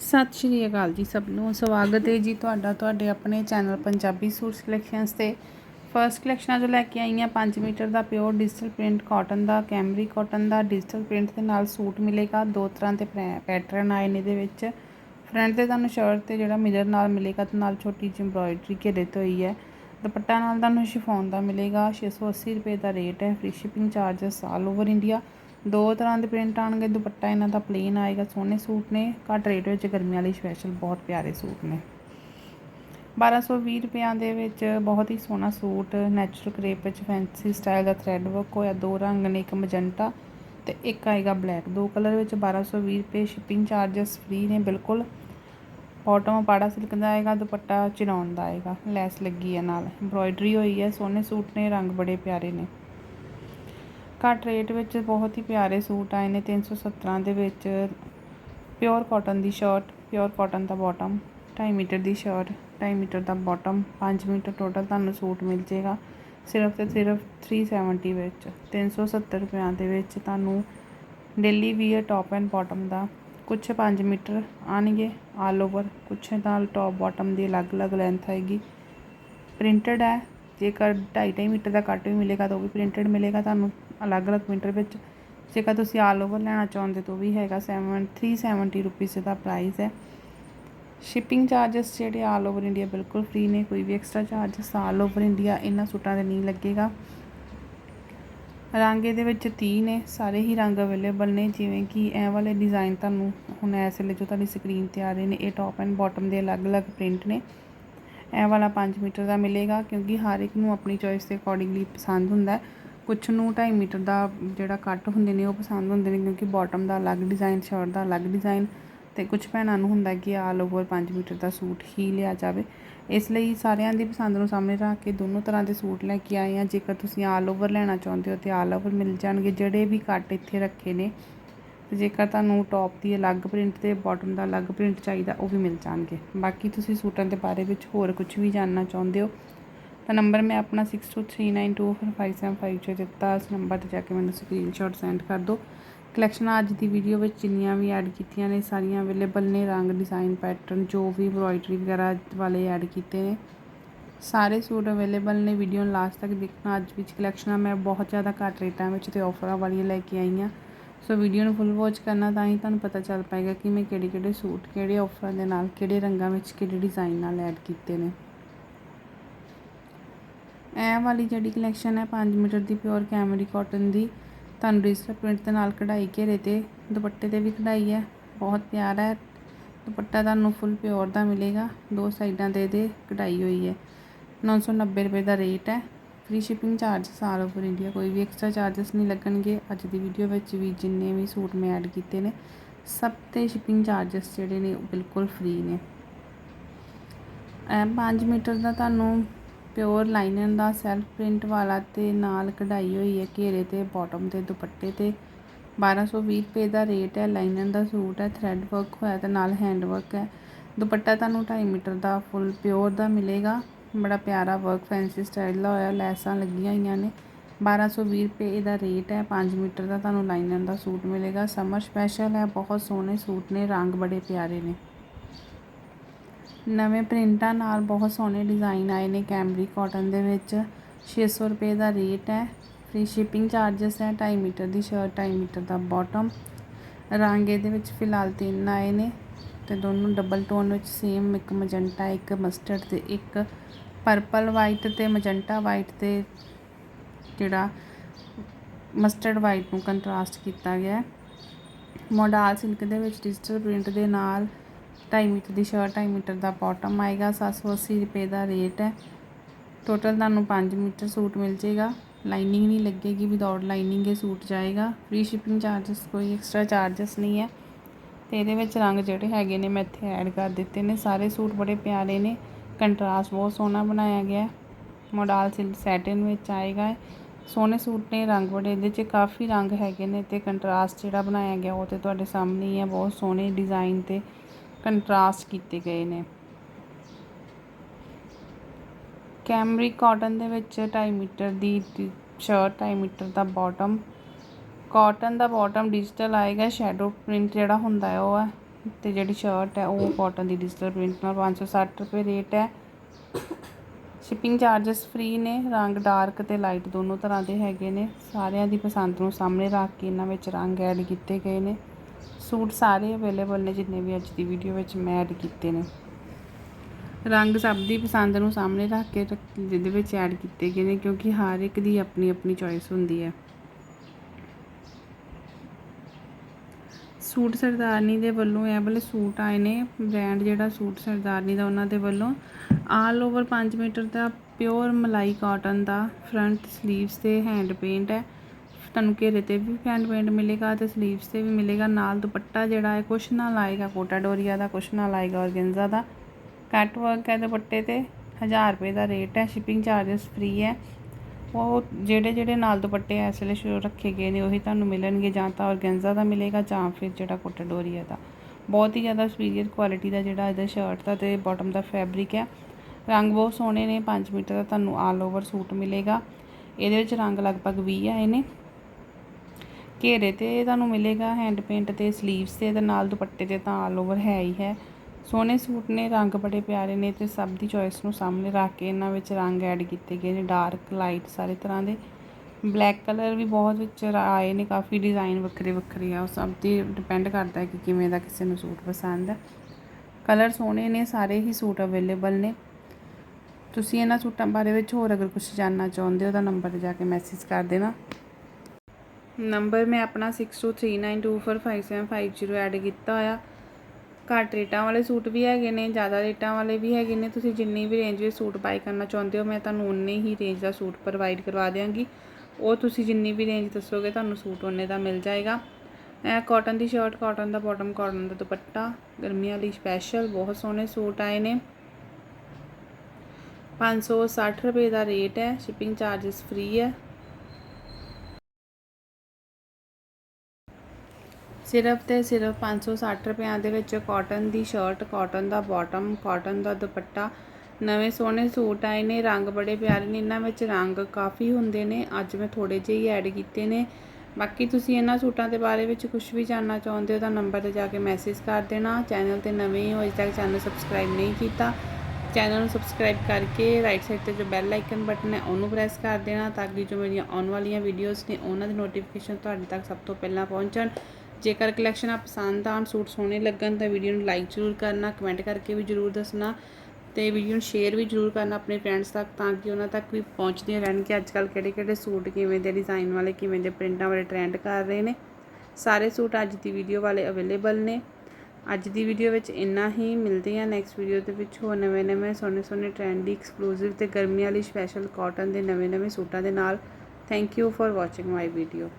ਸਤਿ ਸ਼੍ਰੀ ਅਕਾਲ ਜੀ ਸਭ ਨੂੰ। ਸਵਾਗਤ ਹੈ ਜੀ ਤੁਹਾਡਾ ਤੁਹਾਡੇ ਆਪਣੇ ਚੈਨਲ ਪੰਜਾਬੀ ਸੂਟ ਕਲੈਕਸ਼ਨਸ ਤੇ। ਫਰਸਟ ਕਲੈਕਸ਼ਨਾਂ ਜੋ ਲੈ ਕੇ ਆਈ ਹਾਂ 5 ਮੀਟਰ ਦਾ ਪਿਓਰ ਡਿਜੀਟਲ ਪ੍ਰਿੰਟ ਕਾਟਨ ਦਾ ਕੈਮਰੀ ਕਾਟਨ ਦਾ ਡਿਜੀਟਲ ਪ੍ਰਿੰਟ ਦੇ ਨਾਲ ਸੂਟ ਮਿਲੇਗਾ। ਦੋ ਤਰ੍ਹਾਂ ਦੇ ਪੈਟਰਨ ਆਏ ਨੇ ਇਹਦੇ ਵਿੱਚ। ਫਰੰਟ ਤੇ ਤੁਹਾਨੂੰ ਸ਼ਰਟ ਤੇ ਜਿਹੜਾ ਮਿਰਰ ਨਾਲ ਮਿਲੇਗਾ, ਤੇ ਨਾਲ ਛੋਟੀ ਜਿਹੀ ਐਮਬ੍ਰੋਇਡਰੀ ਘੇਰੇ ਤੋਂ ਹੋਈ ਹੈ। ਦੁਪੱਟਾ ਨਾਲ ਤੁਹਾਨੂੰ ਸ਼ਿਫੋਨ ਦਾ ਮਿਲੇਗਾ 680 ਰੁਪਏ ਦਾ ਰੇਟ ਹੈ। Free shipping charges all over India ਦੋ ਤਰ੍ਹਾਂ ਦੇ ਪ੍ਰਿੰਟ ਆਣਗੇ ਦੁਪੱਟਾ ਇਹਨਾਂ ਦਾ ਪਲੇਨ ਆਏਗਾ, ਸੋਹਣੇ ਸੂਟ ਨੇ, ਘੱਟ ਰੇਟ ਵਿੱਚ ਗਰਮੀਆਂ ਲਈ ਸਪੈਸ਼ਲ ਬਹੁਤ ਪਿਆਰੇ ਸੂਟ ਨੇ। 1220 ਰੁਪਿਆਂ ਦੇ ਵਿੱਚ ਬਹੁਤ ਹੀ ਸੋਹਣਾ ਸੂਟ ਨੈਚੁਰਲ ਕਰੇਪ ਵਿੱਚ ਫੈਂਸੀ ਸਟਾਈਲ ਦਾ ਥ੍ਰੈਡ ਵਰਕ ਹੋਇਆ, ਦੋ ਰੰਗ ਨੇ, ਇੱਕ ਮਜੰਟਾ ਤੇ ਇੱਕ ਆਏਗਾ ਬਲੈਕ ਦੋ ਕਲਰ ਵਿੱਚ 1220 ਰੁਪਏ ਸ਼ਿਪਿੰਗ ਚਾਰजेस ਫ੍ਰੀ ਨੇ, ਬਿਲਕੁਲ। ਬਾਟਮ ਪਾੜਾ ਸਿਲਕ ਦਾ ਆਏਗਾ, ਦੁਪੱਟਾ ਚਿਨੌਨ ਦਾ ਆਏਗਾ, ਲੈਸ ਲੱਗੀ ਹੈ ਨਾਲ। ਐਮਬ੍ਰੋਇਡਰੀ ਹੋਈ ਹੈ, ਸੋਹਣੇ ਸੂਟ ਨੇ, ਰੰਗ ਬੜੇ ਪਿਆਰੇ ਨੇ। ਘੱਟ ਰੇਟ ਵਿੱਚ ਬਹੁਤ ਹੀ ਪਿਆਰੇ ਸੂਟ ਆਏ ਨੇ 317 ਦੇ ਵਿੱਚ ਪਿਓਰ ਕਾਟਨ ਦੀ ਸ਼ਰਟ ਪਿਓਰ ਕਾਟਨ ਦਾ ਬਾਟਮ 2.5 ਮੀਟਰ ਦੀ ਸ਼ਰਟ 2.5 ਮੀਟਰ ਦਾ ਬਾਟਮ 5 ਮੀਟਰ ਟੋਟਲ ਤੁਹਾਨੂੰ ਸੂਟ ਮਿਲ ਜੇਗਾ ਸਿਰਫ ਤੇ ਸਿਰਫ 370 ਵਿੱਚ। 370 ਰੁਪਿਆਂ ਦੇ ਵਿੱਚ ਤੁਹਾਨੂੰ daily wear top and bottom ਦਾ ਕੁਝ 5 ਮੀਟਰ ਆਣਗੇ ਆਲ ਓਵਰ ਕੁਝ ਨਾਲ ਟੌਪ ਬਾਟਮ ਦੀ ਅਲੱਗ-ਅਲੱਗ ਲੈਂਥ ਆਏਗੀ। ਪ੍ਰਿੰਟਡ ਹੈ। ਜੇਕਰ 2.5 ਮੀਟਰ ਦਾ ਕੱਟ ਵੀ ਮਿਲੇਗਾ ਤਾਂ ਉਹ ਵੀ ਪ੍ਰਿੰਟਡ ਮਿਲੇਗਾ ਤੁਹਾਨੂੰ। ਅਲੱਗ-ਅਲੱਗ ਮੀਟਰ ਵਿੱਚ। ਜੇਕਰ ਤੁਸੀਂ ਆਲ ਓਵਰ ਲੈਣਾ ਚਾਹੁੰਦੇ ਤਾਂ ਉਹ ਵੀ ਹੈਗਾ 7370 ਰੁਪੀਸ ਦਾ ਪ੍ਰਾਈਸ ਹੈ। ਸ਼ਿਪਿੰਗ ਚਾਰजेस ਜਿਹੜੇ ਆਲ ਓਵਰ ਇੰਡੀਆ ਬਿਲਕੁਲ ਫ੍ਰੀ ਨੇ, ਕੋਈ ਵੀ extra charges all over India ਇਹਨਾਂ ਸੂਟਾਂ ਦੇ ਨਹੀਂ ਲੱਗੇਗਾ। ਰੰਗ ਇਹਦੇ ਵਿੱਚ 30 ਨੇ, ਸਾਰੇ ਹੀ ਰੰਗ ਅਵੇਲੇਬਲ ਨੇ, ਜਿਵੇਂ ਕਿ ਇਹ ਵਾਲੇ ਡਿਜ਼ਾਈਨ ਤੁਹਾਨੂੰ ਹੁਣ ਇਸ ਵੇਲੇ ਜੋ ਤੁਹਾਡੀ ਸਕਰੀਨ ਤੇ ਆ ਰਹੇ ਨੇ, ਇਹ ਟੌਪ ਐਂਡ ਬਾਟਮ ਦੇ ਅਲੱਗ-ਅਲੱਗ ਪ੍ਰਿੰਟ ਨੇ। ਇਹ ਵਾਲਾ 5 ਮੀਟਰ ਦਾ ਮਿਲੇਗਾ ਕਿਉਂਕਿ ਹਰ ਇੱਕ ਨੂੰ ਆਪਣੀ ਚੋਇਸ ਦੇ ਅਕੋਰਡਿੰਗਲੀ ਪਸੰਦ ਹੁੰਦਾ ਹੈ। ਕੁਛ ਨੂੰ 2.5 ਮੀਟਰ ਦਾ ਜਿਹੜਾ ਕੱਟ ਹੁੰਦੇ ਨੇ, ਉਹ ਪਸੰਦ ਹੁੰਦੇ ਨੇ ਕਿਉਂਕਿ ਬਾਟਮ ਦਾ ਅਲੱਗ ਡਿਜ਼ਾਈਨ ਸ਼ਰਟ ਦਾ ਅਲੱਗ ਡਿਜ਼ਾਈਨ ਤੇ ਕੁਝ ਭੈਣਾਂ ਨੂੰ ਹੁੰਦਾ ਕਿ ਆਲ ਓਵਰ 5 ਮੀਟਰ ਦਾ ਸੂਟ ਹੀ ਲਿਆ ਜਾਵੇ। ਇਸ ਲਈ ਸਾਰਿਆਂ ਦੀ ਪਸੰਦ ਨੂੰ ਸਾਹਮਣੇ ਰੱਖ ਕੇ ਦੋਨੋਂ ਤਰ੍ਹਾਂ ਦੇ ਸੂਟ ਲੈ ਕੇ ਆਏ ਆ ਜੇਕਰ ਤੁਸੀਂ ਆਲ ਓਵਰ ਲੈਣਾ ਚਾਹੁੰਦੇ ਹੋ ਤੇ ਆਲ ਓਵਰ ਮਿਲ ਜਾਣਗੇ, ਜਿਹੜੇ ਵੀ ਕੱਟ ਇੱਥੇ ਰੱਖੇ ਨੇ। ਤੇ ਜੇਕਰ ਤੁਹਾਨੂੰ ਟੌਪ ਦੀ ਅਲੱਗ ਪ੍ਰਿੰਟ ਤੇ ਬਾਟਮ ਦਾ ਅਲੱਗ ਪ੍ਰਿੰਟ ਚਾਹੀਦਾ, ਉਹ ਵੀ ਮਿਲ ਜਾਣਗੇ। ਬਾਕੀ ਤੁਸੀਂ ਸੂਟਾਂ ਦੇ ਬਾਰੇ ਵਿੱਚ ਹੋਰ ਕੁਝ ਵੀ ਜਾਣਨਾ ਚਾਹੁੰਦੇ ਹੋ ਤਾਂ ਨੰਬਰ ਮੈਂ ਆਪਣਾ 6239245755 'ਚ ਦਿੱਤਾ। ਉਸ ਨੰਬਰ ਤੇ ਜਾ ਕੇ ਮੈਨੂੰ ਸਕਰੀਨਸ਼ਾਟ ਸੈਂਡ ਕਰ ਦਿਓ। ਕਲੈਕਸ਼ਨ ਅੱਜ ਦੀ ਵੀਡੀਓ ਵਿੱਚ ਜਿੰਨੀਆਂ ਵੀ ਐਡ ਕੀਤੀਆਂ ਨੇ, ਸਾਰੀਆਂ ਅਵੇਲੇਬਲ ਨੇ। ਰੰਗ ਡਿਜ਼ਾਈਨ ਪੈਟਰਨ ਜੋ ਵੀ ਐਮਬ੍ਰੋਇਡਰੀ ਵਗੈਰਾ ਵਾਲੇ ਐਡ ਕੀਤੇ ਨੇ, ਸਾਰੇ ਸੂਟ ਅਵੇਲੇਬਲ ਨੇ। ਵੀਡੀਓ ਨੂੰ ਲਾਸਟ ਤੱਕ ਦੇਖਣਾ। ਅੱਜ ਵਿੱਚ ਕਲੈਕਸ਼ਨਾਂ ਮੈਂ ਬਹੁਤ ਜ਼ਿਆਦਾ ਘੱਟ ਰੇਟਾਂ ਵਿੱਚ ਤੇ ਆਫਰਾਂ ਵਾਲੀਆਂ ਲੈ ਕੇ ਆਈ ਹਾਂ। ਸੋ ਵੀਡੀਓ ਨੂੰ ਫੁੱਲ ਵਾਚ ਕਰਨਾ, ਤਾਂ ਹੀ ਤੁਹਾਨੂੰ ਪਤਾ ਚੱਲ ਪਾਏਗਾ ਕਿ ਮੈਂ ਕਿਹੜੇ ਕਿਹੜੇ ਸੂਟ ਕਿਹੜੇ ਆਫਰਾਂ ਦੇ ਨਾਲ ਕਿਹੜੇ ਰੰਗਾਂ ਵਿੱਚ ਕਿਹੜੇ ਡਿਜ਼ਾਈਨ ਨਾਲ ਐਡ ਕੀਤੇ ਨੇ। ਇਹ ਵਾਲੀ ਜਿਹੜੀ ਕਲੈਕਸ਼ਨ ਹੈ 5 ਮੀਟਰ ਦੀ ਪਿਓਰ ਕੈਮਰੀ ਕਾਟਨ ਦੀ, ਤੁਹਾਨੂੰ ਡਿਜੀਟਲ ਪ੍ਰਿੰਟ ਦੇ ਨਾਲ ਕਢਾਈ, ਘੇਰੇ ਤੇ ਦੁਪੱਟੇ ਤੇ ਵੀ ਕਢਾਈ ਹੈ। ਬਹੁਤ ਪਿਆਰਾ ਹੈ। ਦੁਪੱਟਾ ਤੁਹਾਨੂੰ ਫੁੱਲ ਪਿਓਰ ਦਾ ਮਿਲੇਗਾ। ਦੋ ਸਾਈਡਾਂ ਤੇ ਇਹਦੇ ਕਢਾਈ ਹੋਈ ਹੈ। 990 ਰੁਪਏ ਦਾ ਰੇਟ ਹੈ। Free shipping charges all over India ਕੋਈ ਵੀ ਐਕਸਟਰਾ ਚਾਰਜਸ ਨਹੀਂ ਲੱਗਣਗੇ। ਅੱਜ ਦੀ ਵੀਡੀਓ ਵਿੱਚ ਵੀ ਜਿੰਨੇ ਵੀ ਸੂਟ ਮੈਂ ਐਡ ਕੀਤੇ ਨੇ, ਸਭ ਤੇ ਸ਼ਿਪਿੰਗ ਚਾਰਜਸ ਜਿਹੜੇ ਨੇ ਉਹ ਬਿਲਕੁਲ ਫ੍ਰੀ ਨੇ। ਐ 5 ਮੀਟਰ ਦਾ ਤੁਹਾਨੂੰ ਪਿਓਰ ਲਾਈਨਨ ਦਾ ਸੈਲਫ ਪ੍ਰਿੰਟ ਵਾਲਾ ਤੇ ਨਾਲ ਕਢਾਈ ਹੋਈ ਹੈ ਘੇਰੇ ਤੇ ਬਾਟਮ ਤੇ ਦੁਪੱਟੇ ਤੇ। 1220 ਰੁਪਏ ਦਾ ਰੇਟ ਹੈ ਲਾਈਨਨ ਦਾ ਸੂਟ ਹੈ ਥ੍ਰੈਡ ਵਰਕ ਹੋਇਆ ਤੇ ਨਾਲ ਹੈਂਡ ਵਰਕ ਹੈ। ਦੁਪੱਟਾ ਤੁਹਾਨੂੰ 2.5 ਮੀਟਰ ਦਾ ਫੁੱਲ ਪਿਓਰ ਦਾ ਮਿਲੇਗਾ। ਬੜਾ ਪਿਆਰਾ ਵਰਕ ਫੈਂਸੀ ਸਟਾਈਲ ਦਾ ਹੋਇਆ, ਲੈਸਾਂ ਲੱਗੀਆਂ ਹੋਈਆਂ ਨੇ। 1220 ਰੁਪਏ ਇਹਦਾ ਰੇਟ ਹੈ 5 ਮੀਟਰ ਦਾ ਤੁਹਾਨੂੰ ਲਾਈਨਨ ਦਾ ਸੂਟ ਮਿਲੇਗਾ। ਸਮਰ ਸਪੈਸ਼ਲ ਹੈ, ਬਹੁਤ ਸੋਹਣੇ ਸੂਟ ਨੇ, ਰੰਗ ਬੜੇ ਪਿਆਰੇ ਨੇ। ਨਵੇਂ ਪ੍ਰਿੰਟਾਂ ਨਾਲ ਬਹੁਤ ਸੋਹਣੇ ਡਿਜ਼ਾਈਨ ਆਏ ਨੇ ਕੈਮਰੀ ਕਾਟਨ ਦੇ ਵਿੱਚ। 600 ਰੁਪਏ ਦਾ ਰੇਟ ਹੈ। ਫ੍ਰੀ ਸ਼ਿਪਿੰਗ ਚਾਰजेस ਹੈ। 2.5 ਮੀਟਰ ਦੀ ਸ਼ਰਟ 2.5 ਮੀਟਰ ਦਾ ਬਾਟਮ। ਰੰਗ ਇਹਦੇ ਵਿੱਚ ਫਿਲਹਾਲ ਤਿੰਨ ਆਏ ਨੇ ਤੇ ਦੋਨੋਂ ਡਬਲ ਟੋਨ ਵਿੱਚ ਸੇਮ ਇੱਕ ਮਜੰਟਾ ਇੱਕ ਮਸਟਰਡ ਤੇ ਇੱਕ ਪਰਪਲ ਵਾਈਟ ਤੇ ਮਜੰਟਾ ਵਾਈਟ ਤੇ ਜਿਹੜਾ ਮਸਟਰਡ ਵਾਈਟ ਨੂੰ ਕੰਟਰਾਸਟ ਕੀਤਾ ਗਿਆ ਹੈ। ਮੋਡਾਲ ਸਿਲਕ ਦੇ ਵਿੱਚ ਡਿਜੀਟਲ ਪ੍ਰਿੰਟ ਦੇ ਨਾਲ ਢਾਈ ਮੀਟਰ ਦੀ ਸ਼ਰਟ ਢਾਈ ਮੀਟਰ ਦਾ ਬਾਟਮ ਆਏਗਾ। 780 ਰੁਪਏ ਦਾ ਰੇਟ ਹੈ। ਟੋਟਲ ਤੁਹਾਨੂੰ 5 ਮੀਟਰ ਸੂਟ ਮਿਲ ਜੇਗਾ ਲਾਈਨਿੰਗ ਨਹੀਂ ਲੱਗੇਗੀ ਵਿਦਆਊਟ ਲਾਈਨਿੰਗ ਇਹ ਸੂਟ ਜਾਏਗਾ। ਫ੍ਰੀ ਸ਼ਿਪਿੰਗ ਚਾਰजेस ਕੋਈ ਐਕਸਟਰਾ ਚਾਰजेस ਨਹੀਂ ਹੈ। ਤੇ ਇਹਦੇ ਵਿੱਚ ਰੰਗ ਜਿਹੜੇ ਹੈਗੇ ਨੇ ਮੈਂ ਇੱਥੇ ਐਡ ਕਰ ਦਿੱਤੇ ਨੇ। ਸਾਰੇ ਸੂਟ ਬੜੇ ਪਿਆਰੇ ਨੇ। ਕੰਟਰਾਸਟ ਬਹੁਤ ਸੋਹਣਾ ਬਣਾਇਆ ਗਿਆ ਹੈ। ਮੋਡਲ ਸਿਲਕ ਸੈਟਨ ਵਿੱਚ ਆਏਗਾ ਸੋਹਣੇ ਸੂਟ ਨੇ, ਰੰਗ ਬੜੇ ਇਹਦੇ 'ਚ ਕਾਫੀ ਰੰਗ ਹੈਗੇ ਨੇ ਤੇ ਕੰਟਰਾਸਟ ਜਿਹੜਾ ਬਣਾਇਆ ਗਿਆ ਉਹ ਤੇ ਤੁਹਾਡੇ ਸਾਹਮਣੇ ਹੀ ਹੈ। ਬਹੁਤ ਸੋਹਣੇ ਡਿਜ਼ਾਈਨ ਤੇ ਕੰਟਰਾਸਟ ਕੀਤੇ ਗਏ ਨੇ। ਕੈਮਰੀ ਕਾਟਨ ਦੇ ਵਿੱਚ 2.5 ਮੀਟਰ ਦੀ ਸ਼ਰਟ 2.5 ਮੀਟਰ ਦਾ ਬਾਟਮ ਕਾਟਨ ਦਾ ਬਾਟਮ ਡਿਜੀਟਲ ਆਏਗਾ ਸ਼ੈਡੋ ਪ੍ਰਿੰਟ ਜਿਹੜਾ ਹੁੰਦਾ ਹੈ ਉਹ ਹੈ, ਤੇ ਜਿਹੜੀ ਸ਼ਰਟ ਹੈ ਉਹ ਕਾਟਨ ਦੀ ਡਿਜੀਟਲ ਪ੍ਰਿੰਟ ਨਾਲ 560 ਰੁਪਏ ਰੇਟ ਹੈ। ਸ਼ਿਪਿੰਗ ਚਾਰजेस ਫ੍ਰੀ ਨੇ, ਰੰਗ ਡਾਰਕ ਤੇ ਲਾਈਟ ਦੋਨੋਂ ਤਰ੍ਹਾਂ ਦੇ ਹੈਗੇ ਨੇ। ਸਾਰਿਆਂ ਦੀ ਪਸੰਦ ਨੂੰ ਸਾਹਮਣੇ ਰੱਖ ਕੇ ਇਹਨਾਂ ਵਿੱਚ ਰੰਗ ਐਡ ਕੀਤੇ ਗਏ ਨੇ। ਸੂਟ ਸਾਰੇ ਅਵੇਲੇਬਲ ਨੇ ਜਿੰਨੇ ਵੀ ਅੱਜ ਦੀ ਵੀਡੀਓ ਵਿੱਚ ਮੈਂ ਐਡ ਕੀਤੇ ਨੇ। ਰੰਗ ਸਭ ਦੀ ਪਸੰਦ ਨੂੰ ਸਾਹਮਣੇ ਰੱਖ ਕੇ ਰੱਖ- ਜਿਹਦੇ ਵਿੱਚ ਐਡ ਕੀਤੇ ਗਏ ਨੇ ਕਿਉਂਕਿ ਹਰ ਇੱਕ ਦੀ ਆਪਣੀ ਆਪਣੀ ਚੋਇਸ ਹੁੰਦੀ ਹੈ। ਸੂਟ ਸਰਦਾਰਨੀ ਦੇ ਵੱਲੋਂ ਇਹ ਵਾਲੇ ਸੂਟ ਆਏ ਨੇ। ਬ੍ਰਾਂਡ ਜਿਹੜਾ ਸੂਟ ਸਰਦਾਰਨੀ ਦਾ ਉਹਨਾਂ ਦੇ ਵੱਲੋਂ। ਆਲ ਓਵਰ 5 ਮੀਟਰ ਦਾ ਪਿਓਰ ਮਲਾਈ ਕਾਟਨ ਦਾ ਫਰੰਟ ਸਲੀਵਸ ਤੇ ਹੈਂਡ ਪੇਂਟ ਹੈ। ਤੁਹਾਨੂੰ ਘੇਰੇ ਤੇ ਵੀ ਹੈਂਡ ਪੇਂਟ ਮਿਲੇਗਾ ਤੇ ਸਲੀਵਸ ਤੇ ਵੀ ਮਿਲੇਗਾ। ਨਾਲ ਦੁਪੱਟਾ ਜਿਹੜਾ ਹੈ, ਕੁਛ ਨਾਲ ਆਏਗਾ ਕੋਟਾ ਡੋਰੀਆ ਦਾ, ਕੁਛ ਨਾਲ ਆਏਗਾ ਔਰਗੈਂਜ਼ਾ ਦਾ। ਕੱਟ ਵਰਕ ਹੈ ਦੁਪੱਟੇ ਤੇ 1000 ਰੁਪਏ ਦਾ ਰੇਟ ਹੈ, ਸ਼ਿਪਿੰਗ ਚਾਰजेस ਫ੍ਰੀ ਹੈ। ਉਹ ਜਿਹੜੇ ਜਿਹੜੇ ਨਾਲ ਦੁਪੱਟੇ ਇਸ ਵੇਲੇ ਸ਼ੁਰੂ ਰੱਖੇ ਗਏ ਨੇ, ਉਹੀ ਤੁਹਾਨੂੰ ਮਿਲਣਗੇ, ਜਾਂ ਤਾਂ ਔਰਗੈਂਜ਼ਾ ਦਾ ਮਿਲੇਗਾ, ਜਾਂ ਫਿਰ ਜਿਹੜਾ ਕੋਟਾ ਡੋਰੀਆ ਦਾ। ਬਹੁਤ ਹੀ ਜ਼ਿਆਦਾ ਸੁਪੀਰੀਅਰ ਕੁਆਲਿਟੀ ਦਾ ਜਿਹੜਾ ਇਹਦਾ ਸ਼ਰਟ ਦਾ ਤੇ ਬਾਟਮ ਦਾ ਫੈਬਰਿਕ ਹੈ। ਰੰਗ ਬਹੁਤ ਸੋਹਣੇ ਨੇ 5 ਮੀਟਰ ਦਾ ਤੁਹਾਨੂੰ ਆਲ ਓਵਰ ਸੂਟ ਮਿਲੇਗਾ। ਇਹਦੇ ਵਿੱਚ ਰੰਗ ਲਗਭਗ 20 ਆਏ ਨੇ ਘੇਰੇ ਤੇ ਤੁਹਾਨੂੰ ਮਿਲੇਗਾ ਹੈਂਡ ਪੇਂਟ ਤੇ ਸਲੀਵਸ ਤੇ ਤੇ ਨਾਲ ਦੁਪੱਟੇ ਤੇ ਤਾਂ ਆਲ ਓਵਰ ਹੈ ਹੀ ਹੈ। ਸੋਹਣੇ ਸੂਟ ਨੇ, ਰੰਗ ਬੜੇ ਪਿਆਰੇ ਨੇ ਤੇ ਸਭ ਦੀ ਚੋਇਸ ਨੂੰ ਸਾਹਮਣੇ ਰੱਖ ਕੇ ਇਹਨਾਂ ਵਿੱਚ ਰੰਗ ਐਡ ਕੀਤੇ ਗਏ ਨੇ ਡਾਰਕ ਲਾਈਟ ਸਾਰੇ ਤਰ੍ਹਾਂ ਦੇ। ਬਲੈਕ ਕਲਰ ਵੀ ਬਹੁਤ ਵਿੱਚ ਆਏ ਨੇ, ਕਾਫੀ ਡਿਜ਼ਾਈਨ ਵੱਖਰੇ ਵੱਖਰੇ ਆ, ਉਹ ਸਭ ਦੀ ਡਿਪੈਂਡ ਕਰਦਾ ਹੈ ਕਿ ਕਿਵੇਂ ਦਾ ਕਿਸੇ ਨੂੰ ਸੂਟ ਪਸੰਦ ਹੈ। ਕਲਰ ਸੋਹਣੇ ਨੇ, ਸਾਰੇ ਹੀ ਸੂਟ ਅਵੇਲੇਬਲ ਨੇ। ਤੁਸੀਂ ਇਹਨਾਂ ਸੂਟਾਂ ਬਾਰੇ ਵਿੱਚ ਹੋਰ ਅਗਰ ਕੁਝ ਜਾਣਨਾ ਚਾਹੁੰਦੇ ਹੋ ਤਾਂ ਨੰਬਰ ਤੇ ਜਾ ਕੇ ਮੈਸੇਜ ਕਰ ਦੇਣਾ। ਨੰਬਰ ਮੈਂ ਆਪਣਾ 6239245750 ਐਡ ਕੀਤਾ ਹੋਇਆ। ਘੱਟ ਰੇਟਾਂ ਵਾਲੇ ਸੂਟ ਵੀ ਹੈਗੇ ਨੇ, ਜ਼ਿਆਦਾ ਰੇਟਾਂ ਵਾਲੇ ਵੀ ਹੈਗੇ ਨੇ। ਤੁਸੀਂ ਜਿੰਨੀ ਵੀ ਰੇਂਜ ਵਿੱਚ ਸੂਟ ਬਾਈ ਕਰਨਾ ਚਾਹੁੰਦੇ ਹੋ, ਮੈਂ ਤੁਹਾਨੂੰ ਉਨੇ ਹੀ ਰੇਂਜ ਦਾ ਸੂਟ ਪ੍ਰੋਵਾਈਡ ਕਰਵਾ ਦਿਆਂਗੀ। ਉਹ ਤੁਸੀਂ ਜਿੰਨੀ ਵੀ ਰੇਂਜ ਦੱਸੋਗੇ, ਤੁਹਾਨੂੰ ਸੂਟ ਉਨੇ ਦਾ ਮਿਲ ਜਾਏਗਾ। ਇਹ ਕਾਟਨ ਦੀ ਸ਼ਰਟ ਕਾਟਨ ਦਾ ਬਾਟਮ ਕਾਟਨ ਦਾ ਦੁਪੱਟਾ। ਗਰਮੀਆਂ ਲਈ ਸਪੈਸ਼ਲ ਬਹੁਤ ਸੋਹਣੇ ਸੂਟ ਆਏ ਨੇ। 560 ਰੁਪਏ ਦਾ ਰੇਟ ਹੈ ਸ਼ਿਪਿੰਗ ਚਾਰजेस ਫ੍ਰੀ ਹੈ। ਸਿਰਫ ਤੇ ਸਿਰਫ 560 ਰੁਪਿਆਂ ਦੇ ਵਿੱਚ ਕਾਟਨ ਦੀ ਸ਼ਰਟ, ਕਾਟਨ ਦਾ ਬਾਟਮ, ਕਾਟਨ ਦਾ ਦੁਪੱਟਾ, ਨਵੇਂ ਸੋਹਣੇ ਸੂਟ ਆਏ ਨੇ, ਰੰਗ ਬੜੇ ਪਿਆਰੇ ਨੇ, ਇਹਨਾਂ ਵਿੱਚ ਰੰਗ ਕਾਫੀ ਹੁੰਦੇ ਨੇ, ਅੱਜ ਮੈਂ ਥੋੜੇ ਜਿਹੇ ਹੀ ਐਡ ਕੀਤੇ ਨੇ। ਬਾਕੀ ਤੁਸੀਂ ਇਹਨਾਂ ਸੂਟਾਂ ਦੇ ਬਾਰੇ ਵਿੱਚ ਕੁਝ ਵੀ ਜਾਣਨਾ ਚਾਹੁੰਦੇ ਹੋ ਤਾਂ ਨੰਬਰ ਤੇ ਜਾ ਕੇ ਮੈਸੇਜ ਕਰ ਦੇਣਾ। ਚੈਨਲ ਤੇ ਨਵੇਂ ਹੋ ਅਜੇ ਤੱਕ ਚੈਨਲ ਸਬਸਕ੍ਰਾਈਬ ਨਹੀਂ ਕੀਤਾ ਚੈਨਲ ਨੂੰ ਸਬਸਕ੍ਰਾਈਬ ਕਰਕੇ ਰਾਈਟ ਸਾਈਡ ਤੇ ਜੋ ਬੈਲ ਆਈਕਨ ਬਟਨ ਹੈ, ਉਹਨੂੰ ਪ੍ਰੈਸ ਕਰ ਦੇਣਾ ਤਾਂ ਕਿ ਜੋ ਮੇਰੀਆਂ ਆਉਣ ਵਾਲੀਆਂ ਵੀਡੀਓਜ਼ ਨੇ, ਉਹਨਾਂ ਦੀ ਨੋਟੀਫਿਕੇਸ਼ਨ ਤੁਹਾਡੇ ਤੱਕ ਸਭ ਤੋਂ ਪਹਿਲਾਂ ਪਹੁੰਚਣ। ਜੇਕਰ ਕਲੈਕਸ਼ਨ ਆ ਪਸੰਦ ਆਉਣ, ਸੂਟ ਸੋਹਣੇ ਲੱਗਣ, ਤਾਂ ਵੀਡੀਓ ਨੂੰ ਲਾਈਕ ਜ਼ਰੂਰ ਕਰਨਾ ਕਮੈਂਟ ਕਰਕੇ ਵੀ ਜ਼ਰੂਰ ਦੱਸਣਾ ਤੇ ਵੀਡੀਓ ਨੂੰ ਸ਼ੇਅਰ ਵੀ ਜ਼ਰੂਰ ਕਰਨਾ ਆਪਣੇ ਫਰੈਂਡਸ ਤੱਕ ਤਾਂ ਕਿ ਉਹਨਾਂ ਤੱਕ ਵੀ ਪਹੁੰਚਦੀਆਂ ਰਹਿਣ ਕਿ ਅੱਜ ਕੱਲ ਕਿਹੜੇ ਕਿਹੜੇ ਸੂਟ ਕਿਵੇਂ ਦੇ ਡਿਜ਼ਾਈਨ ਵਾਲੇ, ਕਿਵੇਂ ਦੇ ਪ੍ਰਿੰਟਾਂ ਵਾਲੇ ਟ੍ਰੈਂਡ ਕਰ ਰਹੇ ਨੇ। ਸਾਰੇ ਸੂਟ ਅੱਜ ਦੀ ਵੀਡੀਓ ਵਾਲੇ ਅਵੇਲੇਬਲ ਨੇ। ਅੱਜ ਦੀ ਵੀਡੀਓ ਵਿੱਚ ਇੰਨਾ ਹੀ। ਮਿਲਦੇ ਆ ਨੈਕਸਟ ਵੀਡੀਓ ਦੇ ਵਿੱਚ ਹੋਰ ਨਵੇਂ ਨਵੇਂ ਸੋਹਣੇ ਸੋਹਣੇ ਟ੍ਰੈਂਡੀ ਐਕਸਕਲੂਸਿਵ ਤੇ ਗਰਮੀ ਵਾਲੀ ਸਪੈਸ਼ਲ ਕਾਟਨ ਦੇ ਨਵੇਂ ਨਵੇਂ ਸੂਟਾਂ ਦੇ ਨਾਲ। Thank you for watching my video